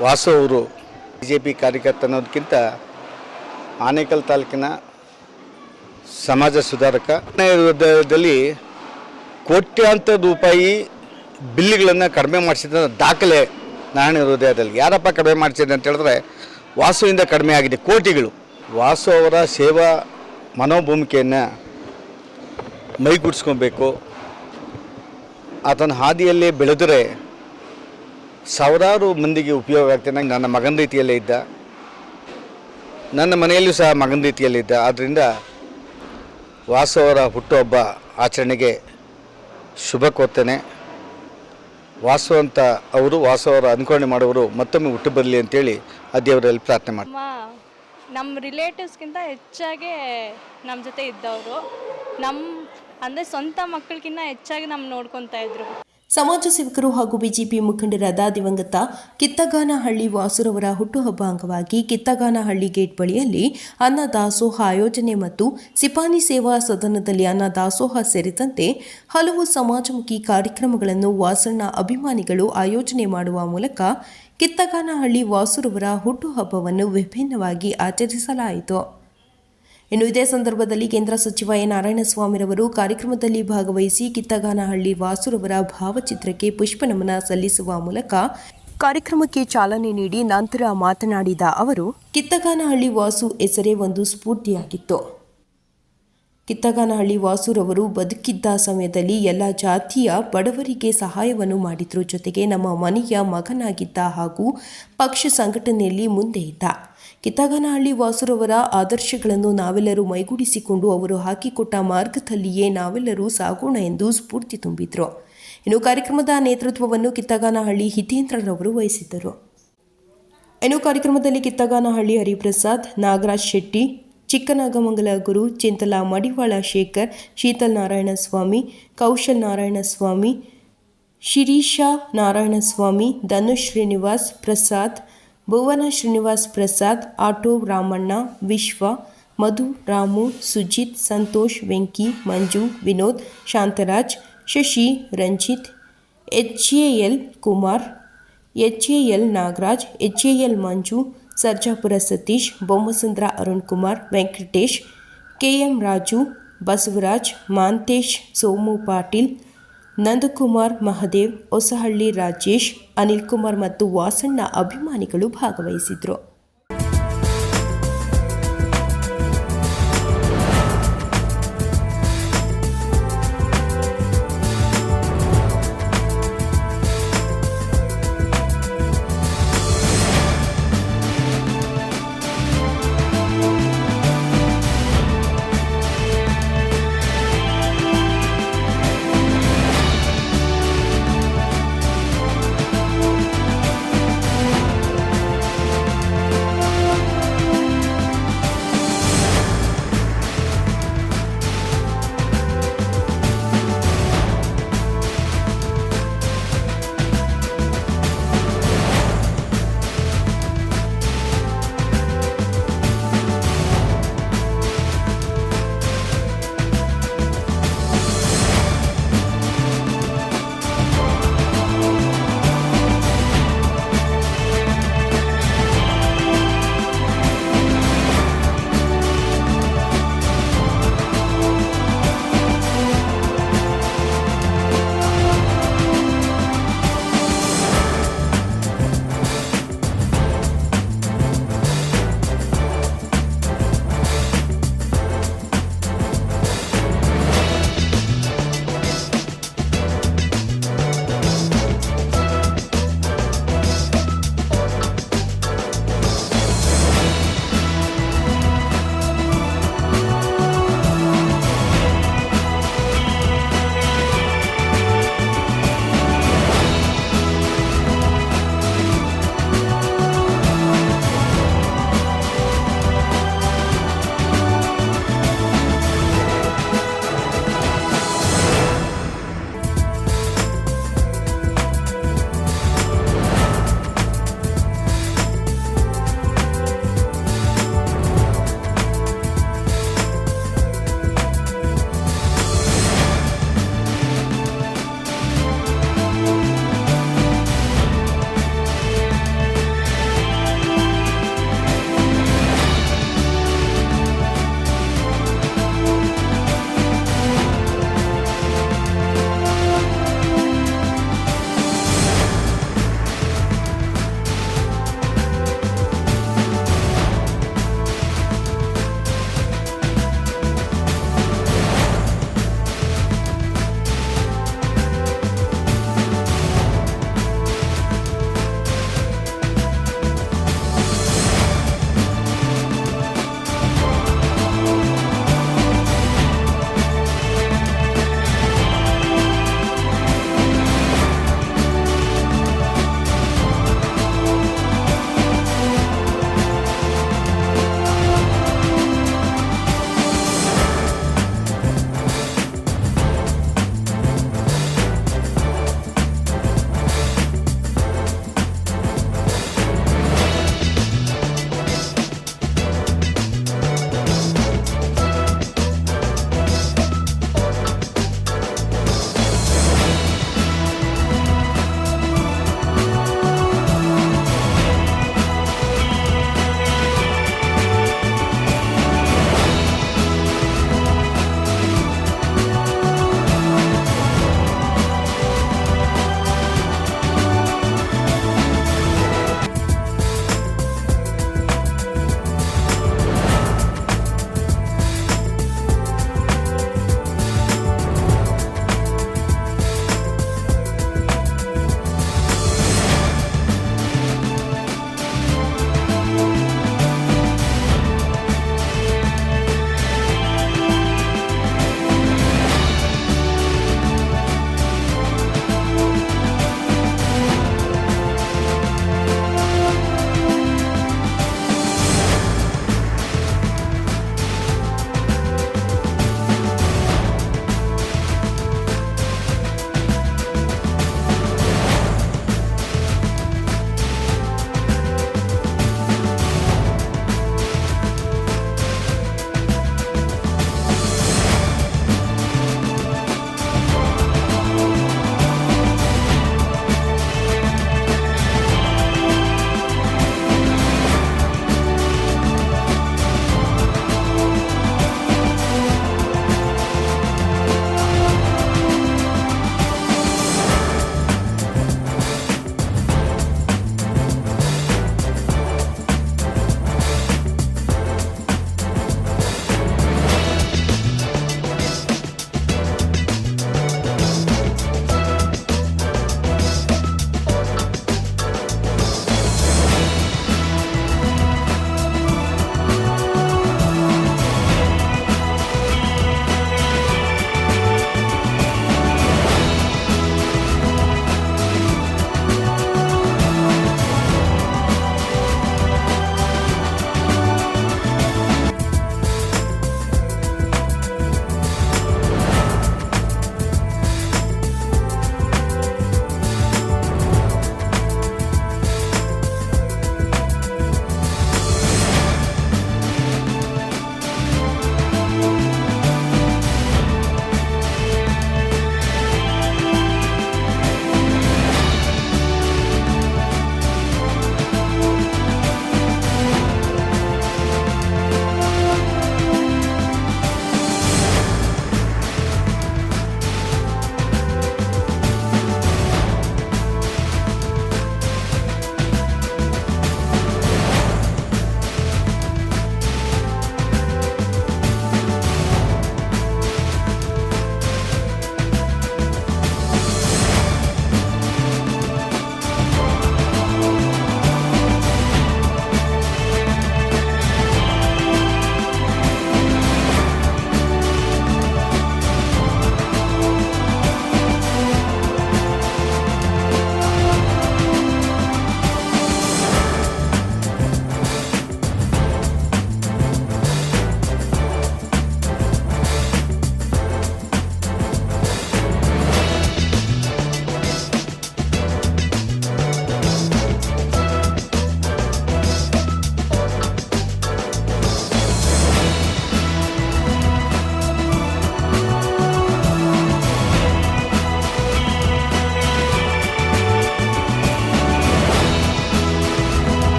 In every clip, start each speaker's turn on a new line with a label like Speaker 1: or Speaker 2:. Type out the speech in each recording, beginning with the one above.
Speaker 1: ವಾಸು ಅವರು B J P ಕಾರ್ಯಕರ್ತ ಅನ್ನೋದಕ್ಕಿಂತ ಆನೇಕಲ್ ತಾಲೂಕಿನ ಸಮಾಜ ಸುಧಾರಕ. ವಿರುದ್ಧದಲ್ಲಿ ಕೋಟ್ಯಾಂತರ ರೂಪಾಯಿ ಬಿಲ್ಗಳನ್ನು ಕಡಿಮೆ ಮಾಡಿಸಿದ ದಾಖಲೆ ನಾರಾಯಣ ಹೃದಯದಲ್ಲಿ. ಯಾರಪ್ಪ ಕಡಿಮೆ ಮಾಡಿಸಿದೆ ಅಂತ ಹೇಳಿದ್ರೆ ವಾಸುವಿಂದ ಕಡಿಮೆ ಆಗಿದೆ, ಕೋಟಿಗಳು. ವಾಸು ಅವರ ಸೇವಾ ಮನೋಭೂಮಿಕೆಯನ್ನು ಮೈಗೂಡಿಸ್ಕೊಬೇಕು. ಆತನ ಹಾದಿಯಲ್ಲೇ ಬೆಳೆದರೆ ಸಾವಿರಾರು ಮಂದಿಗೆ ಉಪಯೋಗ ಆಗ್ತದೆ. ನನ್ನ ಮಗನ ರೀತಿಯಲ್ಲೇ ಇದ್ದ. ನನ್ನ ಮನೆಯಲ್ಲೂ ಸಹ ಮಗನ ರೀತಿಯಲ್ಲಿದ್ದ ಆದ್ದರಿಂದ ವಾಸವರ ಹುಟ್ಟುಹಬ್ಬ ಆಚರಣೆಗೆ ಶುಭ ಕೋರ್ತೇನೆ. ವಾಸು ಅಂತ ಅವರು ವಾಸವರ ಅನುಕರಣೆ ಮಾಡುವರು ಮತ್ತೊಮ್ಮೆ ಹುಟ್ಟು ಬರಲಿ ಅಂತೇಳಿ ಆ ದೇವರಲ್ಲಿ ಪ್ರಾರ್ಥನೆ ಮಾಡಿ
Speaker 2: ನಮ್ಮ ರಿಲೇಟಿವ್ಸ್ಗಿಂತ ಹೆಚ್ಚಾಗಿ ನಮ್ಮ ಜೊತೆ ಇದ್ದವರು. ನಮ್ಮ, ಅಂದರೆ ಸ್ವಂತ ಮಕ್ಕಳಿಗಿಂತ ಹೆಚ್ಚಾಗಿ ನಮ್ಮ ನೋಡ್ಕೊತಾ ಇದ್ರು.
Speaker 3: ಸಮಾಜ ಸೇವಕರು ಹಾಗೂ ಬಿಜೆಪಿ ಮುಖಂಡರಾದ ದಿವಂಗತ ಕಿತ್ತಗಾನಹಳ್ಳಿ ವಾಸುರವರ ಹುಟ್ಟುಹಬ್ಬ ಅಂಗವಾಗಿ ಕಿತ್ತಗಾನಹಳ್ಳಿ ಗೇಟ್ ಬಳಿಯಲ್ಲಿ ಅನ್ನದಾಸೋಹ ಆಯೋಜನೆ ಮತ್ತು ಸಿಪಾನಿ ಸೇವಾ ಸದನದಲ್ಲಿ ಅನ್ನದಾಸೋಹ ಸೇರಿದಂತೆ ಹಲವು ಸಮಾಜಮುಖಿ ಕಾರ್ಯಕ್ರಮಗಳನ್ನು ವಾಸಣ್ಣ ಅಭಿಮಾನಿಗಳು ಆಯೋಜನೆ ಮಾಡುವ ಮೂಲಕ ಕಿತ್ತಗಾನಹಳ್ಳಿ ವಾಸುರವರ ಹುಟ್ಟುಹಬ್ಬವನ್ನು ವಿಭಿನ್ನವಾಗಿ ಆಚರಿಸಲಾಯಿತು. ಇನ್ನು ಇದೇ ಸಂದರ್ಭದಲ್ಲಿ ಕೇಂದ್ರ ಸಚಿವ ಎ ನಾರಾಯಣಸ್ವಾಮಿರವರು ಕಾರ್ಯಕ್ರಮದಲ್ಲಿ ಭಾಗವಹಿಸಿ ಕಿತ್ತಗಾನಹಳ್ಳಿ ವಾಸುರವರ ಭಾವಚಿತ್ರಕ್ಕೆ ಪುಷ್ಪ ನಮನ ಸಲ್ಲಿಸುವ ಮೂಲಕ ಕಾರ್ಯಕ್ರಮಕ್ಕೆ ಚಾಲನೆ ನೀಡಿ ನಂತರ ಮಾತನಾಡಿದ ಅವರು, ಕಿತ್ತಗಾನಹಳ್ಳಿ ವಾಸು ಹೆಸರೇ ಒಂದು ಸ್ಫೂರ್ತಿಯಾಗಿತ್ತು. ಕಿತ್ತಗಾನಹಳ್ಳಿ ವಾಸುರವರು ಬದುಕಿದ್ದ ಸಮಯದಲ್ಲಿ ಎಲ್ಲ ಜಾತಿಯ ಬಡವರಿಗೆ ಸಹಾಯವನ್ನು ಮಾಡಿದ್ರು ಜೊತೆಗೆ ನಮ್ಮ ಮನೆಯ ಮಗನಾಗಿದ್ದ ಹಾಗೂ ಪಕ್ಷ ಸಂಘಟನೆಯಲ್ಲಿ ಮುಂದೆ ಇದ್ದ. ಕಿತ್ತಗಾನಹಳ್ಳಿ ವಾಸುರವರ ಆದರ್ಶಗಳನ್ನು ನಾವೆಲ್ಲರೂ ಮೈಗೂಡಿಸಿಕೊಂಡು ಅವರು ಹಾಕಿಕೊಟ್ಟ ಮಾರ್ಗದಲ್ಲಿಯೇ ನಾವೆಲ್ಲರೂ ಸಾಗೋಣ ಎಂದು ಸ್ಫೂರ್ತಿ ತುಂಬಿದ್ರು. ಇನ್ನು ಕಾರ್ಯಕ್ರಮದ ನೇತೃತ್ವವನ್ನು ಕಿತ್ತಗಾನಹಳ್ಳಿ ಹಿತೇಂದ್ರರವರು ವಹಿಸಿದ್ದರು. ಇನ್ನು ಕಾರ್ಯಕ್ರಮದಲ್ಲಿ Kittaganahalli Hariprasad, Nagaraj Shetty, Chikkanagamangala Guru Chintala Madivala Shekhar, Sheethal Narayanaswamy, Kaushal Narayanaswamy, Shirisha Narayanaswamy, Dhanush Srinivas, Prasad Bhuvana Srinivas Prasad, auto Ramanna, Vishwa, Madhu, Ramu, Sujith, Santosh, Venki, Manju, Vinod, Shantaraj, Shashi, Ranjith, H A L Kumar, H A L Nagaraj, H A L Manju, Sarjapura Satish, Bommasandra Arun Kumar, Venkatesh, K M Raju, Basavaraj, Mantesh, Somu Patil Nandakumar Mahadev Hosahalli Rajesh Anil Kumar ಮತ್ತು ವಾಸಣ್ಣ ಅಭಿಮಾನಿಗಳು ಭಾಗವಹಿಸಿದ್ರು.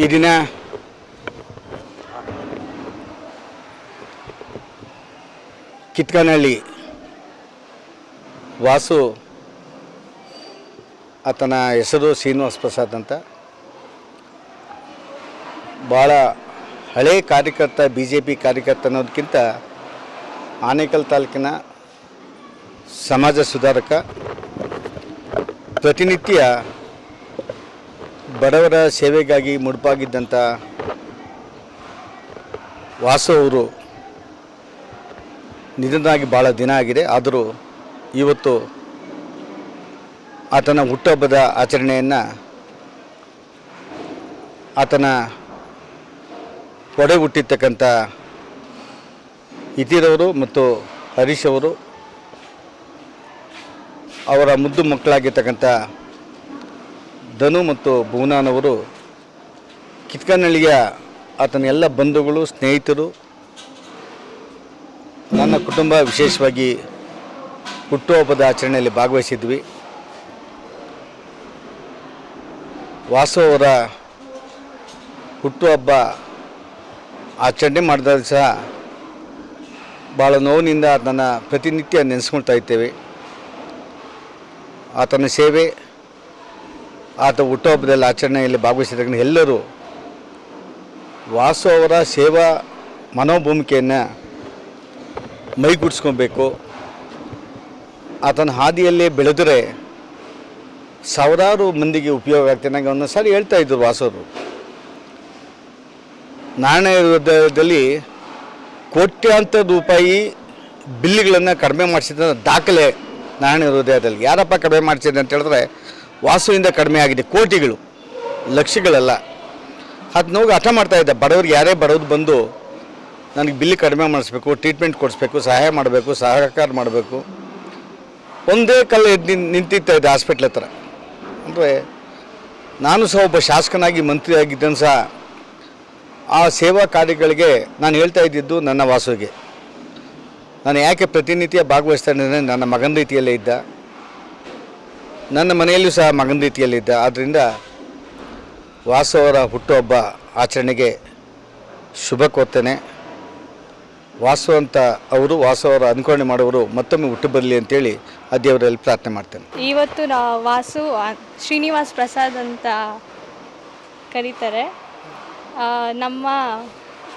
Speaker 1: ಈ ದಿನ ಕಿತ್ಕನಹಳ್ಳಿ ವಾಸು ಆತನ ಹೆಸರು ಶ್ರೀನಿವಾಸ ಪ್ರಸಾದ್ ಅಂತ. ಭಾಳ ಹಳೆ ಕಾರ್ಯಕರ್ತ ಬಿ ಜೆ ಪಿ ಕಾರ್ಯಕರ್ತ ಅನ್ನೋದಕ್ಕಿಂತ ಆನೇಕಲ್ ತಾಲೂಕಿನ ಸಮಾಜ ಸುಧಾರಕ ಪ್ರತಿನಿತ್ಯ ಬಡವರ ಸೇವೆಗಾಗಿ ಮುಡುಪಾಗಿದ್ದಂಥ ವಾಸು ಅವರು ನಿಧನಾಗಿ ಭಾಳ ದಿನ ಆಗಿದೆ. ಆದರೂ ಇವತ್ತು ಆತನ ಹುಟ್ಟುಹಬ್ಬದ ಆಚರಣೆಯನ್ನು ಆತನ ಒಡೆ ಹುಟ್ಟಿರ್ತಕ್ಕಂಥ ಇತಿರವರು ಮತ್ತು ಹರೀಶ್ ಅವರು ಅವರ ಮುದ್ದು ಮಕ್ಕಳಾಗಿರ್ತಕ್ಕಂಥ ಧನು ಮತ್ತು ಭುವನಾನವರು ಕಿತ್ಕನಳ್ಳಿಯ ಆತನ ಎಲ್ಲ ಬಂಧುಗಳು, ಸ್ನೇಹಿತರು, ನನ್ನ ಕುಟುಂಬ ವಿಶೇಷವಾಗಿ ಹುಟ್ಟುಹಬ್ಬದ ಆಚರಣೆಯಲ್ಲಿ ಭಾಗವಹಿಸಿದ್ವಿ. ವಾಸು ಅವರ ಹುಟ್ಟುಹಬ್ಬ ಆಚರಣೆ ಮಾಡಿದಾಗ ಸಹ ಭಾಳ ನೋವಿನಿಂದ ನನ್ನ ಪ್ರತಿನಿತ್ಯ ನೆನೆಸ್ಕೊಳ್ತಾ ಇದ್ದೇವೆ. ಆತನ ಸೇವೆ ಆತ ಹುಟ್ಟುಹಬ್ಬದಲ್ಲಿ ಆಚರಣೆಯಲ್ಲಿ ಭಾಗವಹಿಸಿದ ಎಲ್ಲರೂ ವಾಸು ಅವರ ಸೇವಾ ಮನೋಭೂಮಿಕೆಯನ್ನು ಮೈಗೂಡಿಸ್ಕೊಬೇಕು. ಆತನ ಹಾದಿಯಲ್ಲಿ ಬೆಳೆದರೆ ಸಾವಿರಾರು ಮಂದಿಗೆ ಉಪಯೋಗ ಆಗ್ತದೆ ನನಗೆ ಒಂದೊಂದು ಸಾರಿ ಹೇಳ್ತಾ ಇದ್ರು ವಾಸವರು ನಾಣ್ಯದಲ್ಲಿ ಕೋಟ್ಯಾಂತರ ರೂಪಾಯಿ ಬಿಲ್ಲುಗಳನ್ನು ಕಡಿಮೆ ಮಾಡಿಸಿದ ದಾಖಲೆ ನಾರಾಯಣ ಹೃದಯದಲ್ಲಿ. ಯಾರಪ್ಪ ಕಡಿಮೆ ಮಾಡಿಸಿದೆ ಅಂತ ಹೇಳಿದ್ರೆ ವಾಸುವಿಂದ ಕಡಿಮೆ ಆಗಿದೆ. ಕೋಟಿಗಳು, ಲಕ್ಷಗಳಲ್ಲ. ಅದು ನೋವು ಹಠ ಮಾಡ್ತಾ ಇದ್ದ ಬಡವ್ರಿಗೆ ಯಾರೇ ಬಡವ್ರು ಬಂದು ನನಗೆ ಬಿಲ್ ಕಡಿಮೆ ಮಾಡಿಸ್ಬೇಕು ಟ್ರೀಟ್ಮೆಂಟ್ ಕೊಡಿಸ್ಬೇಕು, ಸಹಾಯ ಮಾಡಬೇಕು, ಸಹಕಾರ ಮಾಡಬೇಕು. ಒಂದೇ ಕಲ್ಲು ಎದ್ದು ಇದೆ ಹಾಸ್ಪಿಟ್ಲ್ ಹತ್ರ. ಅಂದರೆ ನಾನು ಸಹ ಒಬ್ಬ ಶಾಸಕನಾಗಿ ಮಂತ್ರಿ ಆಗಿದ್ದನು ಸಹ ಆ ಸೇವಾ ಕಾರ್ಯಗಳಿಗೆ ನಾನು ಹೇಳ್ತಾ ಇದ್ದಿದ್ದು ನನ್ನ ವಾಸುವಿಗೆ. ನಾನು ಯಾಕೆ ಪ್ರತಿನಿತ್ಯ ಭಾಗವಹಿಸ್ತಾ ಇದ್ದೇನೆ? ನನ್ನ ಮಗನ ರೀತಿಯಲ್ಲೇ ಇದ್ದ. ನನ್ನ ಮನೆಯಲ್ಲೂ ಸಹ ಮಗನ ರೀತಿಯಲ್ಲಿದ್ದ. ಆದ್ದರಿಂದ ವಾಸವರ ಹುಟ್ಟುಹಬ್ಬ ಆಚರಣೆಗೆ ಶುಭ ಕೋರ್ತೇನೆ. ವಾಸು ಅಂತ ಅವರು, ವಾಸವರ ಅನುಕರಣೆ ಮಾಡುವರು ಮತ್ತೊಮ್ಮೆ ಹುಟ್ಟು ಬರಲಿ ಅಂತೇಳಿ ಆ ದೇವರಲ್ಲಿ ಪ್ರಾರ್ಥನೆ ಮಾಡ್ತೇನೆ.
Speaker 2: ಇವತ್ತು ನಾ ವಾಸು ಶ್ರೀನಿವಾಸ್ ಪ್ರಸಾದ್ ಅಂತ ಕರೀತಾರೆ. ನಮ್ಮ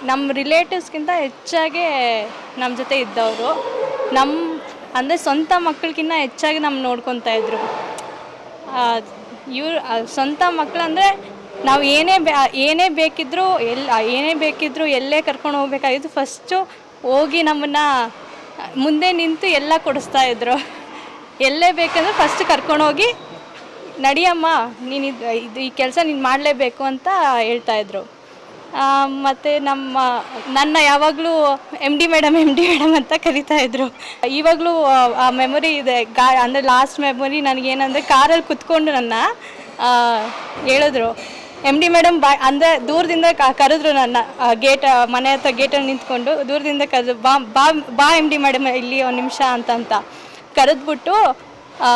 Speaker 2: ನಮ್ಮ ರಿಲೇಟಿವ್ಸ್ಗಿಂತ ಹೆಚ್ಚಾಗಿ ನಮ್ಮ ಜೊತೆ ಇದ್ದವರು. ನಮ್ಮ, ಅಂದರೆ ಸ್ವಂತ ಮಕ್ಕಳಿಗಿಂತ ಹೆಚ್ಚಾಗಿ ನಮ್ಮ ನೋಡ್ಕೊತಾ ಇದ್ರು. ಇವ್ರು ಸ್ವಂತ ಮಕ್ಕಳು ಅಂದರೆ ನಾವು ಏನೇ ಏನೇ ಬೇಕಿದ್ರು ಎಲ್ಲಿ ಏನೇ ಬೇಕಿದ್ರು ಎಲ್ಲೇ ಕರ್ಕೊಂಡು ಹೋಗ್ಬೇಕಾಗಿದ್ದು ಫಸ್ಟು ಹೋಗಿ ನಮ್ಮನ್ನು ಮುಂದೆ ನಿಂತು ಎಲ್ಲ ಕೊಡಿಸ್ತಾ ಇದ್ರು. ಎಲ್ಲೇ ಬೇಕಂದ್ರೆ ಫಸ್ಟ್ ಕರ್ಕೊಂಡೋಗಿ ನಡಿಯಮ್ಮ, ನೀನು ಇದು ಈ ಕೆಲಸ ನೀನು ಮಾಡಲೇಬೇಕು ಅಂತ ಹೇಳ್ತಾಯಿದ್ರು ಮತ್ತು ನಮ್ಮ ನನ್ನ ಯಾವಾಗಲೂ M D madam M D madam ಅಂತ ಕರಿತಾ ಇದ್ರು. ಇವಾಗಲೂ ಆ ಮೆಮೊರಿ ಇದೆ. ಗಾ ಅಂದರೆ ಲಾಸ್ಟ್ ಮೆಮೊರಿ ನನಗೇನಂದರೆ ಕಾರಲ್ಲಿ ಕುತ್ಕೊಂಡು ನನ್ನ ಹೇಳಿದ್ರು. ಎಂ ಡಿ ಮೇಡಮ್ ಬಾ ಅಂದರೆ ದೂರದಿಂದ ಕರೆದ್ರು ನನ್ನ ಗೇಟ್ ಮನೆ ಹತ್ರ ಗೇಟಲ್ಲಿ ನಿಂತ್ಕೊಂಡು ದೂರದಿಂದ ಕರೆದು ಬಾ ಬಾ ಬಾ ಎಂ ಡಿ ಮೇಡಮ್ ಇಲ್ಲಿ ಒಂದು ನಿಮಿಷ ಅಂತಂತ ಕರೆದ್ಬಿಟ್ಟು ಆ,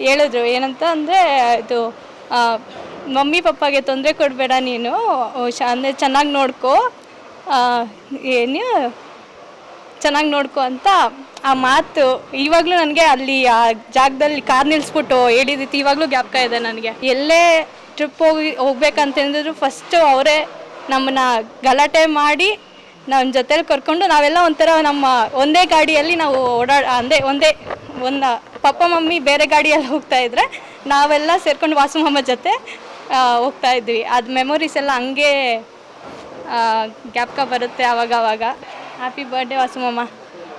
Speaker 2: ಹೇಳಿದ್ರು. ಏನಂತ ಅಂದರೆ ಇದು ಮಮ್ಮಿ ಪಪ್ಪಾಗೆ ತೊಂದರೆ ಕೊಡಬೇಡ ನೀನು. ಅಂದರೆ ಚೆನ್ನಾಗಿ ನೋಡ್ಕೋ. ಏನು? ಚೆನ್ನಾಗಿ ನೋಡ್ಕೊ ಅಂತ ಆ ಮಾತು ಇವಾಗಲೂ ನನಗೆ ಅಲ್ಲಿ ಆ ಜಾಗದಲ್ಲಿ ಕಾರ್ ನಿಲ್ಲಿಸ್ಬಿಟ್ಟು ಹೇಳಿದಿತ್ತು ಇವಾಗಲೂ ಜ್ಞಾಪಕ ಇದೆ ನನಗೆ. ಎಲ್ಲೇ ಟ್ರಿಪ್ ಹೋಗಿ ಹೋಗ್ಬೇಕಂತಂದ್ರು ಫಸ್ಟು ಅವರೇ ನಮ್ಮನ್ನ ಗಲಾಟೆ ಮಾಡಿ ನಮ್ಮ ಜೊತೆಲಿ ಕರ್ಕೊಂಡು ನಾವೆಲ್ಲ ಒಂಥರ ನಮ್ಮ ಒಂದೇ ಗಾಡಿಯಲ್ಲಿ ನಾವು ಓಡಾಡ ಅಂದೇ ಒಂದೇ ಒಂದು ಪಪ್ಪ ಮಮ್ಮಿ ಬೇರೆ ಗಾಡಿಯಲ್ಲಿ ಹೋಗ್ತಾ ಇದ್ರೆ ನಾವೆಲ್ಲ ಸೇರ್ಕೊಂಡು ವಾಸುಮಮ್ಮ ಜೊತೆ ಆ, ಹೋಗ್ತಾ ಇದ್ವಿ. ಅದು ಮೆಮೊರೀಸ್ ಎಲ್ಲ ಹಂಗೆ ಜ್ಞಾಪಕ ಬರುತ್ತೆ ಆವಾಗವಾಗ ಆವಾಗ ಹ್ಯಾಪಿ ಬರ್ಡೇ ವಾಸುಮಮ್ಮ.